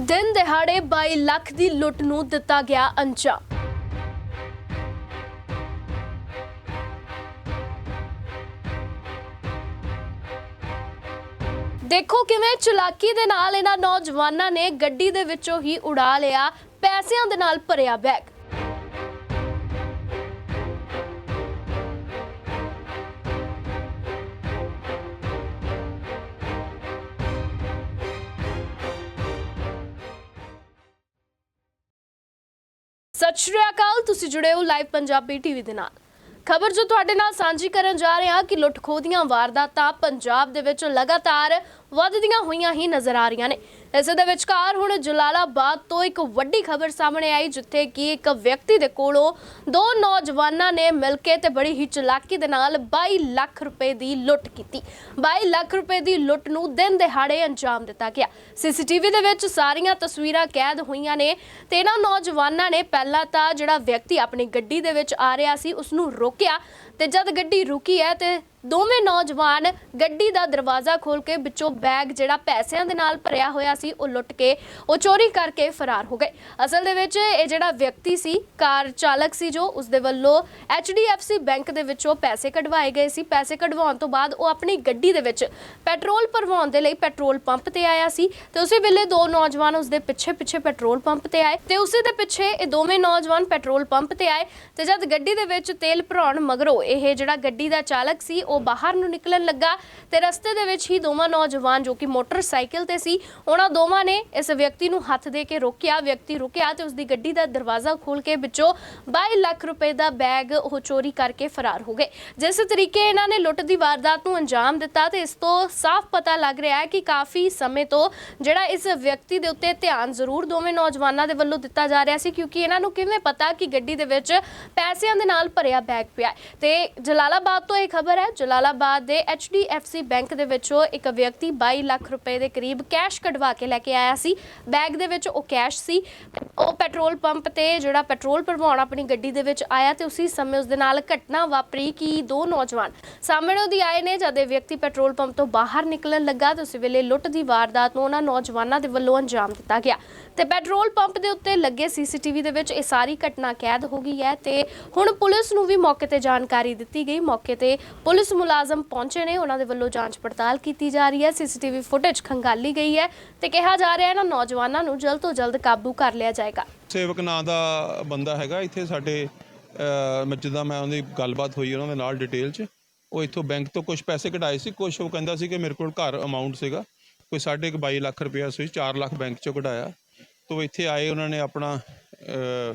ਦਿਨ ਦਿਹਾੜੇ 22 ਲੱਖ ਦੀ ਲੁੱਟ ਨੂੰ ਦਿੱਤਾ ਗਿਆ ਅੰਜਾਮ ਦੇਖੋ ਕਿਵੇਂ ਚਲਾਕੀ ਦੇ ਨਾਲ ਇਹਨਾਂ ਨੌਜਵਾਨਾਂ ਨੇ ਗੱਡੀ ਦੇ ਵਿੱਚੋਂ ਹੀ ਉਡਾ ਲਿਆ, ਪੈਸਿਆਂ ਦੇ ਨਾਲ ਭਰਿਆ ਬੈਗ। ਸਤਿ ਸ਼੍ਰੀ ਅਕਾਲ, ਤੁਸੀਂ ਜੁੜੇ ਹੋ ਲਾਈਵ ਪੰਜਾਬੀ ਟੀਵੀ ਦੇ ਨਾਲ। ਖਬਰ ਜੋ ਤੁਹਾਡੇ ਨਾਲ ਸਾਂਝੀ ਕਰਨ ਜਾ ਰਹੇ ਹਾਂ ਕਿ ਲੁੱਟਖੋ ਦੀਆਂ ਵਾਰਦਾਤਾਂ ਪੰਜਾਬ ਦੇ ਵਿੱਚ ਲਗਾਤਾਰ ਵੱਧਦੀਆਂ ਹੋਈਆਂ ਹੀ ਨਜ਼ਰ ਆ ਰਹੀਆਂ ਨੇ। ਇਸੇ ਦੇ ਵਿਚਕਾਰ ਹੁਣ ਜਲਾਲਾਬਾਦ ਤੋਂ ਇੱਕ ਵੱਡੀ ਖਬਰ ਸਾਹਮਣੇ ਆਈ, ਜਿੱਥੇ ਕਿ ਇੱਕ ਵਿਅਕਤੀ ਦੇ ਕੋਲੋਂ ਦੋ ਨੌਜਵਾਨਾਂ ਨੇ ਮਿਲ ਕੇ ਤੇ ਬੜੀ ਹੀ ਚਲਾਕੀ ਦੇ ਨਾਲ 22 ਲੱਖ ਰੁਪਏ ਦੀ ਲੁੱਟ ਕੀਤੀ। 22 ਲੱਖ ਰੁਪਏ ਦੀ ਲੁੱਟ ਨੂੰ ਦਿਨ ਦਿਹਾੜੇ ਅੰਜਾਮ ਦਿੱਤਾ ਗਿਆ। ਸੀਸੀਟੀਵੀ ਦੇ ਵਿੱਚ ਸਾਰੀਆਂ ਤਸਵੀਰਾਂ ਕੈਦ ਹੋਈਆਂ ਨੇ ਤੇ ਇਹਨਾਂ ਨੌਜਵਾਨਾਂ ਨੇ ਪਹਿਲਾਂ ਤਾਂ ਜਿਹੜਾ ਵਿਅਕਤੀ ਆਪਣੀ ਗੱਡੀ ਦੇ ਵਿੱਚ ਆ ਰਿਹਾ ਸੀ ਉਸ ਨੂੰ ਰੋਕਿਆ ਤੇ ਜਦ ਗੱਡੀ ਰੁਕੀ ਹੈ ਤੇ ਦੋਵੇਂ ਨੌਜਵਾਨ ਗੱਡੀ ਦਾ ਦਰਵਾਜ਼ਾ ਖੋਲ ਕੇ ਵਿੱਚੋਂ ਬੈਗ ਜਿਹੜਾ ਪੈਸਿਆਂ ਦੇ ਨਾਲ ਭਰਿਆ ਹੋਇਆ ਸੀ, ਉਹ ਲੁੱਟ ਕੇ, ਉਹ ਚੋਰੀ ਕਰਕੇ ਫਰਾਰ ਹੋ ਗਏ। ਅਸਲ ਦੇ ਵਿੱਚ ਇਹ ਜਿਹੜਾ ਵਿਅਕਤੀ ਸੀ, ਕਾਰ ਚਾਲਕ ਸੀ ਜੋ, ਉਸ ਦੇ ਵੱਲੋਂ HDFC ਬੈਂਕ ਦੇ ਵਿੱਚੋਂ ਪੈਸੇ ਕਢਵਾਏ ਗਏ ਸੀ। ਪੈਸੇ ਕਢਵਾਉਣ ਤੋਂ ਬਾਅਦ ਉਹ ਆਪਣੀ ਗੱਡੀ ਦੇ ਵਿੱਚ ਪੈਟਰੋਲ ਭਰਵਾਉਣ ਦੇ ਲਈ ਪੈਟਰੋਲ ਪੰਪ ਤੇ ਆਇਆ ਸੀ ਤੇ ਉਸੇ ਵੇਲੇ ਦੋ ਨੌਜਵਾਨ ਉਸ ਦੇ ਪਿੱਛੇ ਪਿੱਛੇ ਪੈਟਰੋਲ ਪੰਪ ਤੇ ਆਏ ਤੇ ਉਸੇ ਦੇ ਪਿੱਛੇ ਇਹ ਦੋਵੇਂ ਨੌਜਵਾਨ ਪੈਟਰੋਲ ਪੰਪ ਤੇ ਆਏ ਤੇ ਜਦ ਗੱਡੀ ਦੇ ਵਿੱਚ ਤੇਲ ਭਰਾਉਣ ਮਗਰੋਂ ਇਹ ਜਿਹੜਾ ਗੱਡੀ ਦਾ ਚਾਲਕ ਸੀ ਉਹ ਬਾਹਰ ਨੂੰ ਨਿਕਲਣ ਲੱਗਾ ਤੇ ਰਸਤੇ ਦੇ ਵਿੱਚ ਹੀ ਦੋਵਾਂ ਨੌਜਵਾਨ ਜੋ ਕਿ ਮੋਟਰਸਾਈਕਲ ਤੇ ਸੀ, ਉਹਨਾਂ ਦੋਵਾਂ ਨੇ ਇਸ ਵਿਅਕਤੀ ਨੂੰ ਹੱਥ ਦੇ ਕੇ ਰੋਕਿਆ ਵਿਅਕਤੀ ਰੁਕਿਆ ਤੇ ਉਸ ਦੀ ਗੱਡੀ ਦਾ ਦਰਵਾਜ਼ਾ ਖੋਲ ਕੇ ਵਿੱਚੋਂ 22 ਲੱਖ ਰੁਪਏ ਦਾ ਬੈਗ ਉਹ ਚੋਰੀ ਕਰਕੇ ਫਰਾਰ ਹੋ ਗਏ ਜਿਸ ਤਰੀਕੇ ਇਹਨਾਂ ਨੇ ਲੁੱਟ ਦੀ ਵਾਰਦਾਤ ਨੂੰ ਅੰਜਾਮ ਦਿੱਤਾ ਤੇ ਇਸ ਤੋਂ ਸਾਫ਼ ਪਤਾ ਲੱਗ ਰਿਹਾ ਹੈ ਕਿ ਕਾਫੀ ਸਮੇਂ ਤੋਂ ਜਿਹੜਾ ਇਸ ਵਿਅਕਤੀ ਦੇ ਉੱਤੇ ਧਿਆਨ ਜ਼ਰੂਰ ਦੋਵੇਂ ਨੌਜਵਾਨਾਂ ਦੇ ਵੱਲੋਂ ਦਿੱਤਾ ਜਾ ਰਿਹਾ ਸੀ ਕਿਉਂਕਿ ਇਹਨਾਂ ਨੂੰ ਕਿਵੇਂ ਪਤਾ ਕਿ ਗੱਡੀ ਦੇ ਵਿੱਚ ਪੈਸਿਆਂ ਦੇ ਨਾਲ ਭਰਿਆ ਬੈਗ ਪਿਆ ਹੈ। ਤੇ ਜਲਾਲਾਬਾਦ ਤੋਂ ਇਹ ਖਬਰ ਹੈ ਜਲਾਲਾਬਾਦ ਦੇ HDFC ਬੈਂਕ ਦੇ ਵਿੱਚੋਂ ਇੱਕ ਵਿਅਕਤੀ 22 ਲੱਖ ਰੁਪਏ ਦੇ ਕਰੀਬ ਕੈਸ਼ ਕਢਵਾ ਕੇ ਲੈ ਕੇ ਆਇਆ ਸੀ। ਬੈਗ ਦੇ ਵਿੱਚ ਉਹ ਕੈਸ਼ ਸੀ। ਉਹ ਪੈਟਰੋਲ ਪੰਪ ਤੇ ਜਿਹੜਾ ਪੈਟਰੋਲ ਭਰਵਾਉਣ ਆਪਣੀ ਗੱਡੀ ਦੇ ਵਿੱਚ ਆਇਆ ਤੇ ਉਸੇ ਸਮੇਂ ਉਸ ਦੇ ਨਾਲ ਘਟਨਾ ਵਾਪਰੀ ਕਿ ਦੋ ਨੌਜਵਾਨ ਸਾਹਮਣੇ ਉਹਦੀ ਆਏ ਨੇ ਜਦ ਇਹ ਵਿਅਕਤੀ ਪੈਟਰੋਲ ਪੰਪ ਤੋਂ ਬਾਹਰ ਨਿਕਲਣ ਲੱਗਾ ਤੇ ਉਸ ਵੇਲੇ ਲੁੱਟ ਦੀ ਵਾਰਦਾਤ ਨੂੰ ਉਹਨਾਂ ਨੌਜਵਾਨਾਂ ਦੇ ਵੱਲੋਂ ਅੰਜਾਮ ਦਿੱਤਾ ਗਿਆ। ਤੇ ਪੈਟਰੋਲ ਪੰਪ ਦੇ ਉੱਤੇ ਲੱਗੇ ਸੀਸੀਟੀਵੀ ਦੇ ਵਿੱਚ ਇਹ ਸਾਰੀ ਘਟਨਾ ਕੈਦ ਹੋ ਗਈ ਹੈ ਤੇ ਹੁਣ ਪੁਲਿਸ ਨੂੰ ਵੀ ਮੌਕੇ ਤੇ ਜਾਣਕਾਰੀ ਦਿੱਤੀ ਗਈ। ਮੌਕੇ ਤੇ ਪੁਲਿਸ ਮੁਲਾਜ਼ਮ ਪਹੁੰਚੇ ਨੇ। ਉਹਨਾਂ ਦੇ ਵੱਲੋਂ ਜਾਂਚ ਪੜਤਾਲ ਕੀਤੀ ਜਾ ਰਹੀ ਹੈ। ਸੀਸੀਟੀਵੀ ਫੁਟੇਜ ਖੰਗਾਲੀ ਗਈ ਹੈ ਤੇ ਕਿਹਾ ਜਾ ਰਿਹਾ ਹੈ ਇਹਨਾਂ ਨੌਜਵਾਨਾਂ ਨੂੰ ਜਲਦ ਤੋਂ ਜਲਦ ਕਾਬੂ ਕਰ ਲਿਆ ਜਾਏਗਾ। ਸੇਵਕ ਨਾਂ ਦਾ ਬੰਦਾ ਹੈਗਾ। ਇੱਥੇ ਸਾਡੇ ਜਿੱਦਾਂ ਮੈਂ ਉਹਦੀ ਗੱਲਬਾਤ ਹੋਈ ਉਹਨਾਂ ਦੇ ਨਾਲ ਡਿਟੇਲ 'ਚ। ਉਹ ਇੱਥੋਂ ਬੈਂਕ ਤੋਂ ਕੁਝ ਪੈਸੇ ਕਢਾਏ ਸੀ। ਕੁਝ ਉਹ ਕਹਿੰਦਾ ਸੀ ਕਿ ਮੇਰੇ ਕੋਲ ਘਰ ਅਮਾਉਂਟ ਸੀਗਾ। ਕੋਈ 22 ਲੱਖ ਰੁਪਇਆ ਸੀ 4 ਲੱਖ ਬੈਂਕ 'ਚੋਂ ਕਢਾਇਆ। ਤੋਂ ਇੱਥੇ ਆਏ ਉਹਨਾਂ ਨੇ ਆਪਣਾ ਅਹ,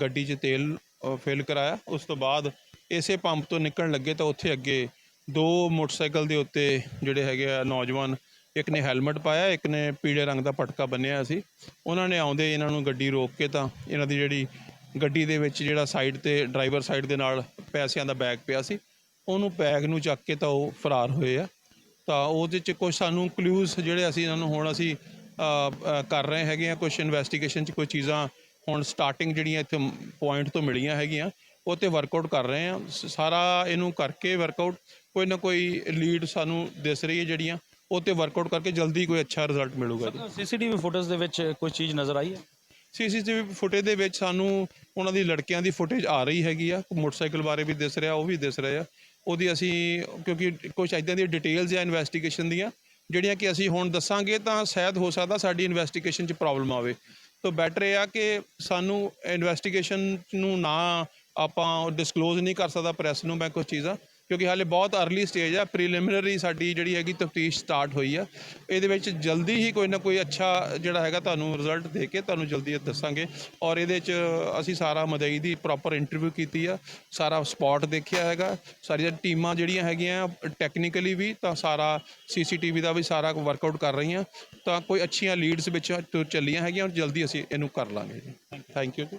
ਗੱਡੀ 'ਚ ਤੇਲ ਫਿਲ ਕਰਾਇਆ। ਉਸ ਤੋਂ ਬਾਅਦ ਇਸੇ ਪੰਪ ਤੋਂ ਨਿਕਲਣ ਲੱਗੇ ਤਾਂ ਉੱਥੇ ਅੱਗੇ ਦੋ ਮੋਟਰਸਾਈਕਲ ਦੇ ਉੱਤੇ ਜਿਹੜੇ ਹੈਗੇ ਆ ਨੌਜਵਾਨ, ਇੱਕ ਨੇ ਹੈਲਮਟ ਪਾਇਆ, ਇੱਕ ਨੇ ਪੀਲੇ ਰੰਗ ਦਾ ਪਟਕਾ ਬੰਨਿਆ ਸੀ। ਉਹਨਾਂ ਨੇ ਆਉਂਦੇ ਇਹਨਾਂ ਨੂੰ ਗੱਡੀ ਰੋਕ ਕੇ ਤਾਂ ਇਹਨਾਂ ਦੀ ਜਿਹੜੀ ਗੱਡੀ ਦੇ ਵਿੱਚ ਜਿਹੜਾ ਸਾਈਡ ਤੇ ਡਰਾਈਵਰ ਸਾਈਡ ਦੇ ਨਾਲ ਪੈਸਿਆਂ ਦਾ ਬੈਗ ਪਿਆ ਸੀ। ਉਹਨੂੰ ਬੈਗ ਨੂੰ ਚੱਕ ਕੇ ਤਾਂ ਉਹ ਫਰਾਰ ਹੋਏ ਆ। ਤਾਂ ਉਹਦੇ ਚ ਕੁਝ ਸਾਨੂੰ ਕਲੂਜ਼ ਜਿਹੜੇ ਅਸੀਂ ਇਹਨਾਂ ਨੂੰ ਹੁਣ ਅਸੀਂ ਕਰ ਰਹੇ ਹੈਗੇ ਆ ਕੁਝ ਇਨਵੈਸਟੀਗੇਸ਼ਨ ਚ ਕੋਈ ਚੀਜ਼ਾਂ ਹੁਣ ਸਟਾਰਟਿੰਗ ਜਿਹੜੀਆਂ ਇੱਥੇ ਪੁਆਇੰਟ ਤੋਂ ਮਿਲੀਆਂ ਹੈਗੀਆਂ। ਉਹ ਤੇ ਵਰਕਆਊਟ ਕਰ ਰਹੇ ਆ। ਸਾਰਾ ਇਹਨੂੰ ਕਰਕੇ ਵਰਕਆਊਟ ਕੋਈ ਨਾ ਕੋਈ ਲੀਡ ਸਾਨੂੰ ਦਿਸ ਰਹੀ ਹੈ ਜਿਹੜੀਆਂ ਉਹ ਤੇ ਵਰਕਆਊਟ ਕਰਕੇ ਜਲਦੀ ਕੋਈ ਅੱਛਾ ਰਿਜ਼ਲਟ ਮਿਲੂਗਾ ਜੀ। ਸੀਸੀਟੀਵੀ ਫੁਟੇਜ ਦੇ ਵਿੱਚ ਕੋਈ ਚੀਜ਼ ਨਜ਼ਰ ਆਈ ਹੈ? ਸੀਸੀਟੀਵੀ ਫੁਟੇਜ ਦੇ ਵਿੱਚ ਸਾਨੂੰ ਉਹਨਾਂ ਦੀ ਲੜਕਿਆਂ ਦੀ ਫੁਟੇਜ ਆ ਰਹੀ ਹੈਗੀ ਆ ਮੋਟਰਸਾਈਕਲ ਬਾਰੇ ਵੀ ਦਿਸ ਰਿਹਾ ਉਹ ਵੀ ਦਿਸ ਰਿਹਾ ਉਹਦੀ ਅਸੀਂ ਕਿਉਂਕਿ ਕੁਝ ਇਦਾਂ ਦੀਆਂ ਡਿਟੇਲਸ ਆ ਇਨਵੈਸਟੀਗੇਸ਼ਨ ਦੀਆਂ ਜਿਹੜੀਆਂ ਕਿ ਅਸੀਂ ਹੁਣ ਦੱਸਾਂਗੇ ਤਾਂ ਸ਼ਾਇਦ ਹੋ ਸਕਦਾ ਸਾਡੀ ਇਨਵੈਸਟੀਗੇਸ਼ਨ 'ਚ ਪ੍ਰੋਬਲਮ ਆਵੇ। ਤਾਂ ਬੈਟਰ ਇਹ ਆ ਕਿ ਸਾਨੂੰ ਇਨਵੈਸਟੀਗੇਸ਼ਨ ਨੂੰ ਨਾ ਆਪਾਂ ਡਿਸਕਲੋਜ਼ ਨਹੀਂ ਕਰ ਸਕਦਾ ਪ੍ਰੈਸ ਨੂੰ ਮੈਂ ਕੁਝ ਚੀਜ਼ਾਂ, ਕਿਉਂਕਿ ਹਾਲੇ ਬਹੁਤ ਅਰਲੀ ਸਟੇਜ ਆ ਪ੍ਰੀਲਿਮਿਨਰੀ ਸਾਡੀ ਜਿਹੜੀ ਹੈਗੀ ਤਫਤੀਸ਼ ਸਟਾਰਟ ਹੋਈ ਆ। ਇਹਦੇ ਵਿੱਚ ਜਲਦੀ ਹੀ ਕੋਈ ਨਾ ਕੋਈ ਅੱਛਾ ਜਿਹੜਾ ਹੈਗਾ ਤੁਹਾਨੂੰ ਰਿਜ਼ਲਟ ਦੇ ਕੇ ਤੁਹਾਨੂੰ ਜਲਦੀ ਇਹ ਦੱਸਾਂਗੇ। ਔਰ ਇਹਦੇ 'ਚ ਅਸੀਂ ਸਾਰਾ ਮਦਈ ਦੀ ਪ੍ਰੋਪਰ ਇੰਟਰਵਿਊ ਕੀਤੀ ਆ, ਸਾਰਾ ਸਪੌਟ ਦੇਖਿਆ ਹੈਗਾ, ਸਾਰੀਆਂ ਟੀਮਾਂ ਜਿਹੜੀਆਂ ਹੈਗੀਆਂ ਟੈਕਨੀਕਲੀ ਵੀ ਤਾਂ ਸਾਰਾ ਸੀਸੀਟੀਵੀ ਦਾ ਵੀ ਸਾਰਾ ਵਰਕਆਊਟ ਕਰ ਰਹੀਆਂ, ਤਾਂ ਕੋਈ ਅੱਛੀਆਂ ਲੀਡਸ ਵਿੱਚ ਤੁਰ ਚੱਲੀਆਂ ਹੈਗੀਆਂ ਔਰ ਜਲਦੀ ਅਸੀਂ ਇਹਨੂੰ ਕਰ ਲਾਂਗੇ ਜੀ। ਥੈਂਕ ਯੂ ਜੀ।